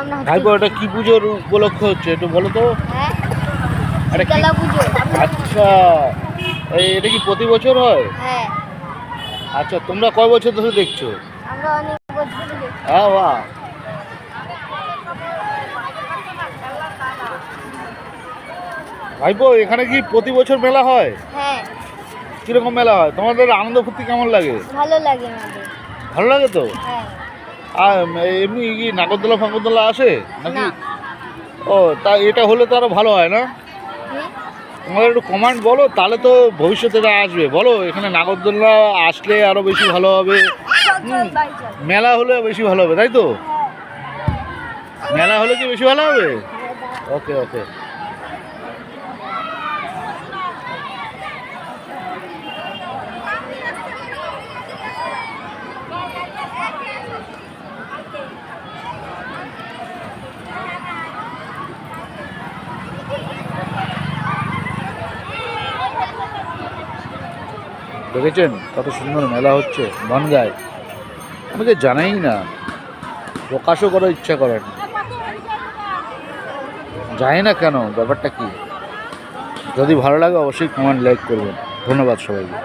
আমরা ভাইপো এটা কি পুজোর উপলক্ষ হচ্ছে? একটু বলো তো। হ্যাঁ শীতলা পুজো। আচ্ছা এই এটা কি প্রতি বছর হয়? হ্যাঁ। আচ্ছা তোমরা কয় বছর ধরে দেখছ? আমরা অনেক বছর ধরে হ্যাঁ বাহ ভাইপো এখানে কি প্রতি বছর মেলা হয়? হ্যাঁ। কীরকম মেলা হয়? তোমাদের আনন্দ ফুর্তি কেমন লাগে? ভালো লাগে আমাদের। ভালো লাগে তো? হ্যাঁ। এমনি কি নাগরদোলা ফাগরদোলা আসে? নাকি? ও তা এটা হলে তো আরও ভালো হয় না? তোমাদের একটু কমান্ড বলো তাহলে তো ভবিষ্যতে এটা আসবে। বলো এখানে নাগরদোলা আসলে আরও বেশি ভালো হবে। চল। মেলা হলে বেশি ভালো হবে তাই তো? মেলা হলে কি বেশি ভালো হবে? ওকে ওকে দেখেছেন কত সুন্দর মেলা হচ্ছে বনগায় আমাকে জানাই না, প্রকাশও করার ইচ্ছা করেন যায় না কেন? ব্যাপারটা কি? যদি ভালো লাগে অবশ্যই কমেন্ট লাইক করবেন। ধন্যবাদ সবাইকে।